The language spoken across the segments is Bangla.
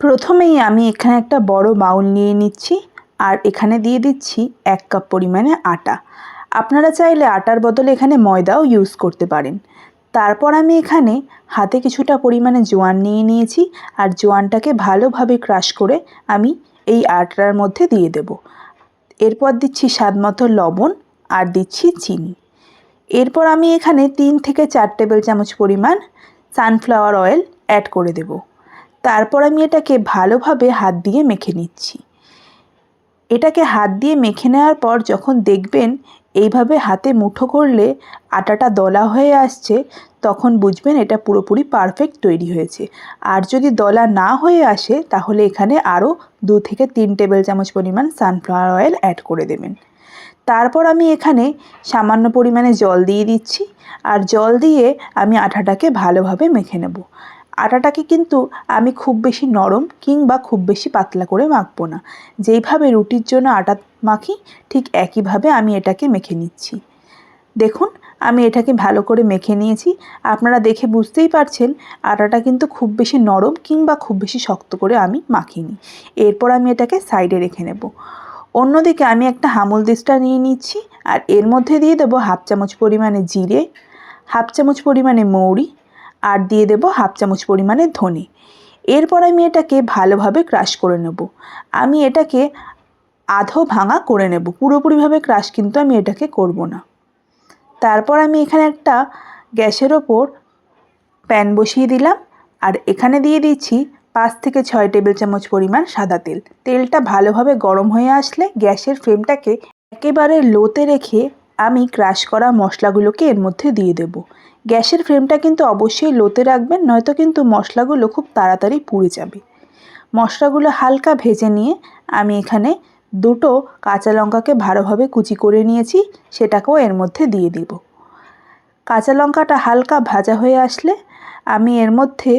প্রথমেই আমি এখানে একটা বড় বাউল নিয়ে নিচ্ছি আর এখানে দিয়ে দিচ্ছি এক কাপ পরিমাণে আটা। আপনারা চাইলে আটার বদলে এখানে ময়দাও ইউজ করতে পারেন। তারপর আমি এখানে হাতে কিছুটা পরিমাণে জোয়ান নিয়ে নিয়েছি আর জোয়ানটাকে ভালোভাবে ক্রাশ করে আমি এই আটার মধ্যে দিয়ে দেব। এরপর দিচ্ছি স্বাদ মতো লবণ আর দিচ্ছি চিনি। এরপর আমি এখানে তিন থেকে চার টেবিল চামচ পরিমাণ সানফ্লাওয়ার অয়েল অ্যাড করে দেব। তারপর আমি এটাকে ভালোভাবে হাত দিয়ে মেখে নিচ্ছি। এটাকে হাত দিয়ে মেখে নেওয়ার পর যখন দেখবেন এইভাবে হাতে মুঠো করলে আটাটা দলা হয়ে আসছে, তখন বুঝবেন এটা পুরোপুরি পারফেক্ট তৈরি হয়েছে। আর যদি দলা না হয়ে আসে, তাহলে এখানে আরও দু থেকে তিন টেবিল চামচ পরিমাণ সানফ্লাওয়ার অয়েল অ্যাড করে দেবেন। তারপর আমি এখানে সামান্য পরিমাণে জল দিয়ে দিচ্ছি। আর জল দিয়ে আমি আটাটাকে ভালোভাবে মেখে নেব। আটাটাকে কিন্তু আমি খুব বেশি নরম কিংবা খুব বেশি পাতলা করে মাখবো না। যেইভাবে রুটির জন্য আটা মাখি, ঠিক একইভাবে আমি এটাকে মেখে নিচ্ছি। দেখুন, আমি এটাকে ভালো করে মেখে নিয়েছি। আপনারা দেখে বুঝতেই পারছেন, আটাটা কিন্তু খুব বেশি নরম কিংবা খুব বেশি শক্ত করে আমি মাখিনি। এরপর আমি এটাকে সাইডে রেখে নেব। অন্যদিকে আমি একটা হামুল দিস্টা নিয়ে নিচ্ছি, আর এর মধ্যে দিয়ে দেবো হাফ চামচ পরিমাণে জিরে, হাফ চামচ পরিমাণে মৌরি আর দিয়ে দেব হাফ চামচ পরিমাণে ধনে। এরপর আমি এটাকে ভালোভাবে ক্রাশ করে নেব। আমি এটাকে আধো ভাঙা করে নেব। পুরোপুরিভাবে ক্রাশ কিন্তু আমি এটাকে করব না। তারপর আমি এখানে একটা গ্যাসের ওপর প্যান বসিয়ে দিলাম। আর এখানে দিয়ে দিচ্ছি পাঁচ থেকে ছয় টেবিল চামচ পরিমাণ সাদা তেল। তেলটা ভালোভাবে গরম হয়ে আসলে গ্যাসের ফ্লেমটাকে একেবারে লোতে রেখে আমি ক্রাশ করা মশলাগুলোকে এর মধ্যে দিয়ে দেব। গ্যাসের ফ্লেমটা কিন্তু অবশ্যই লোতে রাখবেন, নয়তো কিন্তু মশলাগুলো খুব তাড়াতাড়ি পুড়ে যাবে। মশলাগুলো হালকা ভেজে নিয়ে আমি এখানে দুটো কাঁচা লঙ্কাকে ভালোভাবে কুচি করে নিয়েছি, সেটাকেও এর মধ্যে দিয়ে দিব। কাঁচা লঙ্কাটা হালকা ভাজা হয়ে আসলে আমি এর মধ্যে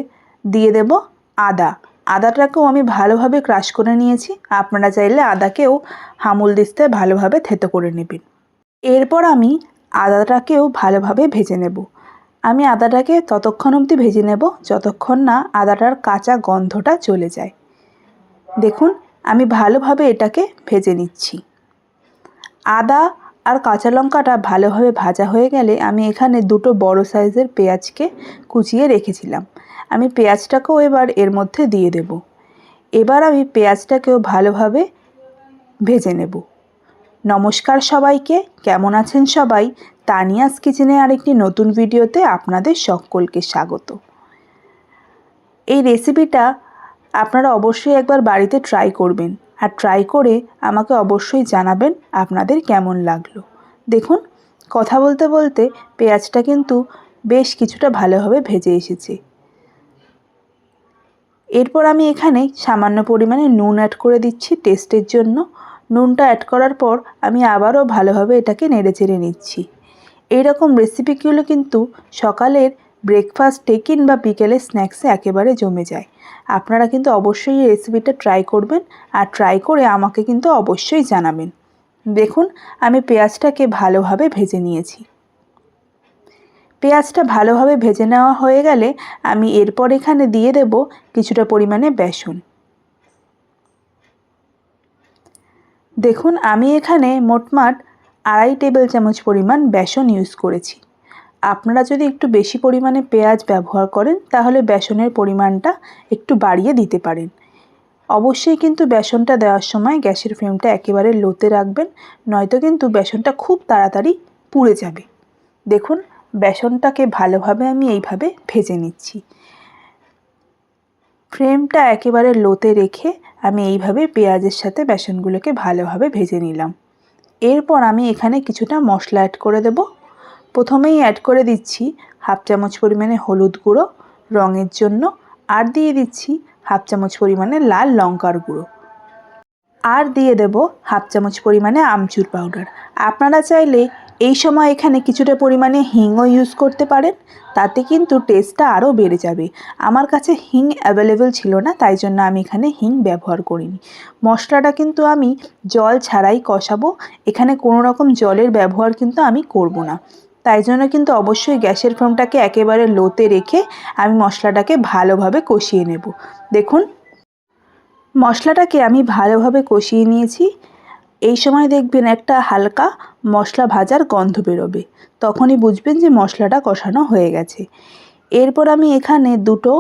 দিয়ে দেব আদা। আদাটাকেও আমি ভালোভাবে ক্রাশ করে নিয়েছি, আপনারা চাইলে আদাকেও হামুল দিস্তে ভালোভাবে থেতো করে নেবেন। এরপর আমি আদাটাকেও ভালোভাবে ভেজে নেব। আমি আদাটাকে ততক্ষণ অবধি ভেজে নেব যতক্ষণ না আদাটার কাঁচা গন্ধটা চলে যায়। দেখুন, আমি ভালোভাবে এটাকে ভেজে নিচ্ছি। আদা আর কাঁচা লঙ্কাটা ভালোভাবে ভাজা হয়ে গেলে আমি এখানে দুটো বড় সাইজের পেঁয়াজকে কুচিয়ে রেখেছিলাম। আমি পেঁয়াজটাকেও এবার এর মধ্যে দিয়ে দেব। এবার আমি পেঁয়াজটাকেও ভালোভাবে ভেজে নেব। নমস্কার সবাইকে, কেমন আছেন সবাই? তানিয়াস কিচেনে আরেকটি নতুন ভিডিওতে আপনাদের সকলকে স্বাগত। এই রেসিপিটা আপনারা অবশ্যই একবার বাড়িতে ট্রাই করবেন আর ট্রাই করে আমাকে অবশ্যই জানাবেন আপনাদের কেমন লাগল। দেখুন, কথা বলতে বলতে পেঁয়াজটা কিন্তু বেশ কিছুটা ভালোভাবে ভেজে এসেছে। এরপর আমি এখানে সামান্য পরিমাণে নুন অ্যাড করে দিচ্ছি টেস্টের জন্য। নুনটা অ্যাড করার পর আমি আবারও ভালোভাবে এটাকে নেড়ে চেড়ে নিচ্ছি। এইরকম রেসিপিগুলো কিন্তু সকালের ব্রেকফাস্টে কিংবা বিকেলের স্ন্যাক্সে একেবারে জমে যায়। আপনারা কিন্তু অবশ্যই এই রেসিপিটা ট্রাই করবেন আর ট্রাই করে আমাকে কিন্তু অবশ্যই জানাবেন। দেখুন, আমি পেঁয়াজটাকে ভালোভাবে ভেজে নিয়েছি। পেঁয়াজটা ভালোভাবে ভেজে নেওয়া হয়ে গেলে আমি এরপর এখানে দিয়ে দেব কিছুটা পরিমাণে বেসন। দেখুন, আমি এখানে মোটমাট আড়াই টেবিল চামচ পরিমাণ বেসন ইউজ করেছি। আপনারা যদি একটু বেশি পরিমাণে পেঁয়াজ ব্যবহার করেন, তাহলে বেসনের পরিমাণটা একটু বাড়িয়ে দিতে পারেন। অবশ্যই কিন্তু বেসনটা দেওয়ার সময় গ্যাসের ফ্লেমটা একেবারে লোতে রাখবেন, নয়তো কিন্তু বেসনটা খুব তাড়াতাড়ি পুড়ে যাবে। দেখুন, বেসনটাকে ভালোভাবে আমি এইভাবে ভেজে নিচ্ছি। ফ্লেমটা একেবারে লোতে রেখে আমি এইভাবে পেঁয়াজের সাথে বেসনগুলোকে ভালোভাবে ভেজে নিলাম। এরপর আমি এখানে কিছুটা মশলা অ্যাড করে দেব। প্রথমেই অ্যাড করে দিচ্ছি হাফ চামচ পরিমাণে হলুদ গুঁড়ো রঙের জন্য আর দিয়ে দিচ্ছি হাফ চামচ পরিমাণে লাল লঙ্কার গুঁড়ো। আর দিয়ে দেব হাফ চামচ পরিমাণে আমচুর পাউডার আপনারা চাইলে এই সময় এখানে কিছুটা পরিমাণে হিংও ইউজ করতে পারেন, তাতে কিন্তু টেস্টটা আরও বেড়ে যাবে। আমার কাছে হিং অ্যাভেলেবেল ছিল না, তাই জন্য আমি এখানে হিং ব্যবহার করিনি। মশলাটা কিন্তু আমি জল ছাড়াই কষাবো, এখানে কোনো রকম জলের ব্যবহার কিন্তু আমি করব না। তাই জন্য কিন্তু অবশ্যই গ্যাসের ফ্লেমটাকে একেবারে লোতে রেখে আমি মশলাটাকে ভালোভাবে কষিয়ে নেব। দেখুন, মশলাটাকে আমি ভালোভাবে কষিয়ে নিয়েছি। এই সময় দেখবেন একটা হালকা মশলা ভাজার গন্ধ বেরোবে। তখনই বুঝবেন যে মশলাটা কষানো হয়ে গেছে। এরপর আমি এখানে দুটো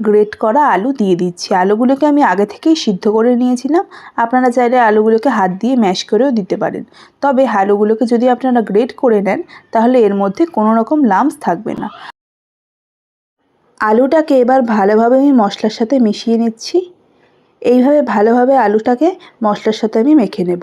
গ্রেট করা আলু দিয়ে দিচ্ছি। আলুগুলোকে আমি আগে থেকেই সিদ্ধ করে নিয়েছিলাম। আপনারা চাইলে আলুগুলোকে হাত দিয়ে ম্যাশ করেও দিতে পারেন। তবে আলুগুলোকে যদি আপনারা গ্রেট করে নেন, তাহলে এর মধ্যে কোনো রকম লামস থাকবে না। আলুটাকে এবার ভালোভাবে আমি মশলার সাথে মিশিয়ে নিচ্ছি। এইভাবে ভালোভাবে আলুটাকে মশলার সাথে আমি মেখে নেব।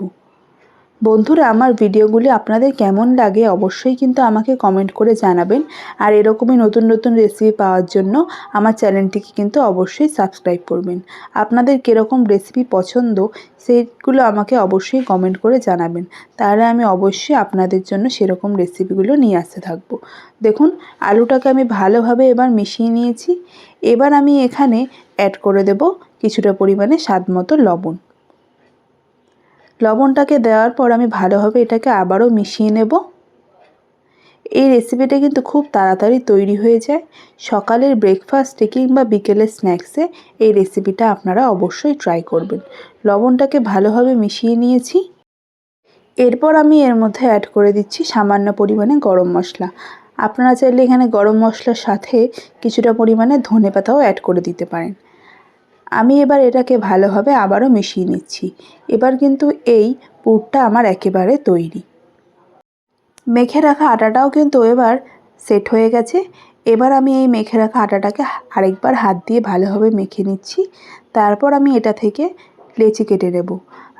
বন্ধুরা, আমার ভিডিওগুলি আপনাদের কেমন লাগে অবশ্যই কিন্তু আমাকে কমেন্ট করে জানাবেন। আর এরকমই নতুন নতুন রেসিপি পাওয়ার জন্য আমার চ্যানেলটিকে কিন্তু অবশ্যই সাবস্ক্রাইব করবেন। আপনাদের কীরকম রেসিপি পছন্দ, সেইগুলো আমাকে অবশ্যই কমেন্ট করে জানাবেন। তাহলে আমি অবশ্যই আপনাদের জন্য সেরকম রেসিপিগুলো নিয়ে আসতে থাকব। দেখুন, আলুটাকে আমি ভালোভাবে এবার মিশিয়ে নিয়েছি। এবার আমি এখানে অ্যাড করে দেব কিছুটা পরিমাণে স্বাদ মতো লবণ। লবণটাকে দেওয়ার পর আমি ভালোভাবে এটাকে আবারও মিশিয়ে নেব। এই রেসিপিটা কিন্তু খুব তাড়াতাড়ি তৈরি হয়ে যায়। সকালের ব্রেকফাস্টে কিংবা বিকেলের স্ন্যাক্সে এই রেসিপিটা আপনারা অবশ্যই ট্রাই করবেন। লবণটাকে ভালোভাবে মিশিয়ে নিয়েছি। এরপর আমি এর মধ্যে অ্যাড করে দিচ্ছি সামান্য পরিমাণে গরম মশলা। আপনারা চাইলে এখানে গরম মশলার সাথে কিছুটা পরিমাণে ধনে পাতাও অ্যাড করে দিতে পারেন। আমি এবার এটাকে ভালোভাবে আবারও মিশিয়ে নিচ্ছি। এবার কিন্তু এই পুরটা আমার একেবারে তৈরি। মেখে রাখা আটাটাও কিন্তু এবার সেট হয়ে গেছে। এবার আমি এই মেখে রাখা আটাটাকে আরেকবার হাত দিয়ে ভালোভাবে মেখে নিচ্ছি। তারপর আমি এটা থেকে লেচি কেটে নেব।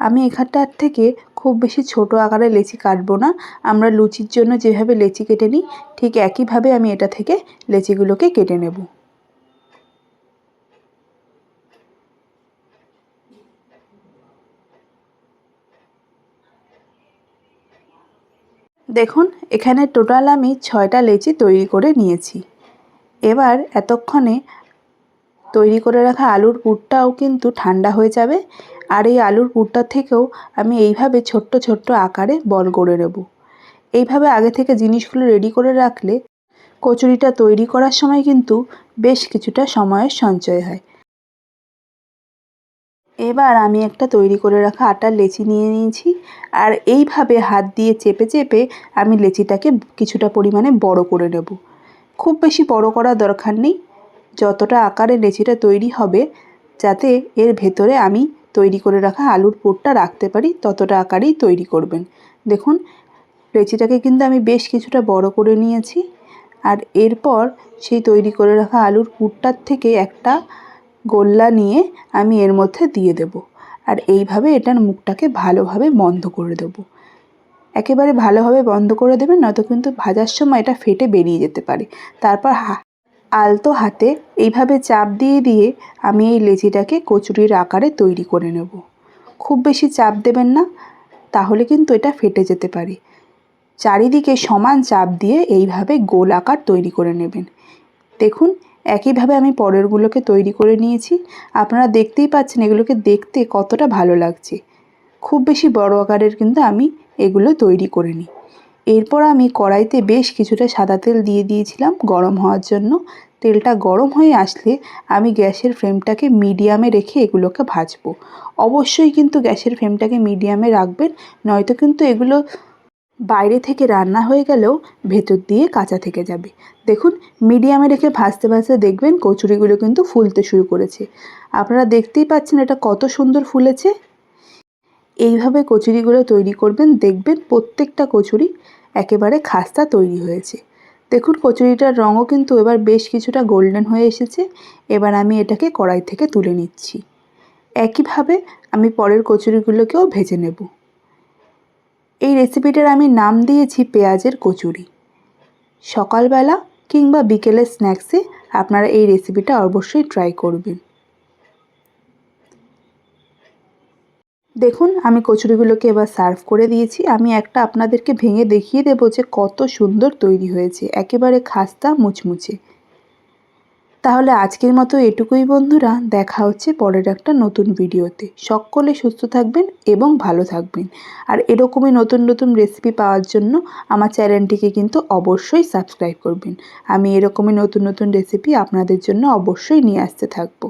আমি এখানটার থেকে খুব বেশি ছোট আকারে লেচি কাটবো না। আমরা লুচির জন্য যেভাবে লেচি কেটে নিই, ঠিক একইভাবে আমি এটা থেকে লেচিগুলোকে কেটে নেব। দেখুন, এখানে টোটাল আমি ছয়টা লেচি তৈরি করে নিয়েছি। এবার এতক্ষণে তৈরি করে রাখা আলুর পুরটাও কিন্তু ঠান্ডা হয়ে যাবে, আর এই আলুর পুরটা থেকেও আমি এইভাবে ছোট্ট ছোট্ট আকারে বল করে নেব। এইভাবে আগে থেকে জিনিসগুলো রেডি করে রাখলে কচুরিটা তৈরি করার সময় কিন্তু বেশ কিছুটা সময়ের সঞ্চয় হয়। এবার আমি একটা তৈরি করে রাখা আটার লেচি নিয়ে নিয়েছি। আর এইভাবে হাত দিয়ে চেপে চেপে আমি লেচিটাকে কিছুটা পরিমাণে বড় করে নেব। খুব বেশি বড় করার দরকার নেই। যতটা আকারে লেচিটা তৈরি হবে, যাতে এর ভেতরে আমি তৈরি করে রাখা আলুর পুরটা রাখতে পারি, ততটা আকারেই তৈরি করবেন। দেখুন, লেচিটাকে কিন্তু আমি বেশ কিছুটা বড় করে নিয়েছি। আর এরপর সেই তৈরি করে রাখা আলুর পুরটার থেকে একটা গোল্লা নিয়ে আমি এর মধ্যে দিয়ে দেব। আর এইভাবে এটার মুখটাকে ভালোভাবে বন্ধ করে দেব। একেবারে ভালোভাবে বন্ধ করে দেবেন, নয়তো কিন্তু ভাজার সময় এটা ফেটে বেরিয়ে যেতে পারে। তারপর আলতো হাতে এইভাবে চাপ দিয়ে দিয়ে আমি এই লেচিটাকে কচুরির আকারে তৈরি করে নেব। খুব বেশি চাপ দেবেন না, তাহলে কিন্তু এটা ফেটে যেতে পারে। চারিদিকে সমান চাপ দিয়ে এইভাবে গোল আকার তৈরি করে নেবেন। দেখুন একইভাবে আমি পরেরগুলোকে তৈরি করে নিয়েছি। আপনারা দেখতেই পাচ্ছেন এগুলোকে দেখতে কতটা ভালো লাগছে। খুব বেশি বড় আকারের কিন্তু আমি এগুলো তৈরি করে নিই। এরপর আমি কড়াইতে বেশ কিছুটা সাদা তেল দিয়ে দিয়েছিলাম গরম হওয়ার জন্য। তেলটা গরম হয়ে আসলে আমি গ্যাসের ফ্লেমটাকে মিডিয়ামে রেখে এগুলোকে ভাজবো। অবশ্যই কিন্তু গ্যাসের ফ্লেমটাকে মিডিয়ামে রাখবেন, নয়তো কিন্তু এগুলো বাইরে থেকে রান্না হয়ে গেলেও ভেতর দিয়ে কাঁচা থেকে যাবে। দেখুন, মিডিয়ামে রেখে ভাজতে ভাজতে দেখবেন কচুরিগুলো কিন্তু ফুলতে শুরু করেছে। আপনারা দেখতেই পাচ্ছেন এটা কত সুন্দর ফুলেছে। এইভাবে কচুরিগুলো তৈরি করবেন, দেখবেন প্রত্যেকটা কচুরি একেবারে খাস্তা তৈরি হয়েছে। দেখুন, কচুরিটার রঙও কিন্তু এবার বেশ কিছুটা গোল্ডেন হয়ে এসেছে। এবার আমি এটাকে কড়াই থেকে তুলে নিচ্ছি। একইভাবে আমি পরের কচুরিগুলোকেও ভেজে নেব। এই রেসিপিটার আমি নাম দিয়েছি পেঁয়াজের কচুরি। সকালবেলা কিংবা বিকেলের স্ন্যাক্সে আপনারা এই রেসিপিটা অবশ্যই ট্রাই করবেন। দেখুন, আমি কচুরিগুলোকে এবার সার্ভ করে দিয়েছি। আমি একটা আপনাদেরকে ভেঙে দেখিয়ে দেবো যে কত সুন্দর তৈরি হয়েছে। একেবারে খাস্তা মুচমুচে। তাহলে আজকের মতো এটুকুই বন্ধুরা। দেখা হচ্ছে পরের একটা নতুন ভিডিওতে। সকলে সুস্থ থাকবেন এবং ভালো থাকবেন। আর এরকমই নতুন নতুন রেসিপি পাওয়ার জন্য আমার চ্যানেলটিকে কিন্তু অবশ্যই সাবস্ক্রাইব করবেন। আমি এরকমই নতুন নতুন রেসিপি আপনাদের জন্য অবশ্যই নিয়ে আসতে থাকব।